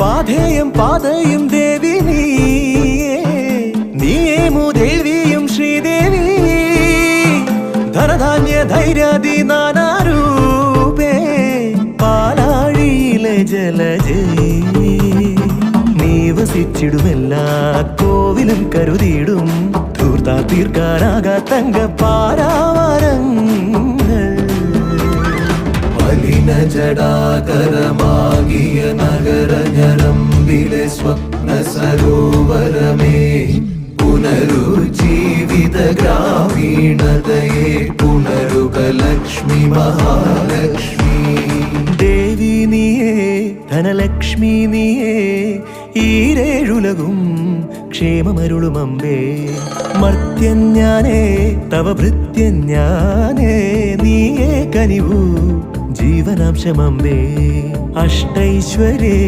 പാധേയം പാതയും ദേവി നീയേ നീയേമു ദേവിയും ശ്രീദേവി. ധനധാന്യ ധൈര്യാദി നാനാരൂപേ പാലാഴിയിലെ ജലജേ. നീ വസിച്ചിടുമെല്ലാ കോവിലും കരുതിയിടും തീർത്താ തീർക്കാനാകാത്തങ്ക തങ്ക ജടാകരമാകിയ നഗര ഞരമ്പിലെ സ്വപ്ന സരോവരമേ പുനരുജ്ജീവിത ഗ്രാമീണതയെ പുനരുക ലക്ഷ്മി മഹാലക്ഷ്മി. ദേവി നീയേ ധനലക്ഷ്മി നീയേ ഈരേഴുലകും ക്ഷേമമരുളുമമ്പേ മർത്യൻ ഞാനേ തവ ഭൃത്യൻ ഞാനേ നീയേ കനിവു ജീവനാംശമമ്പേ. അഷ്ടൈശ്വരേ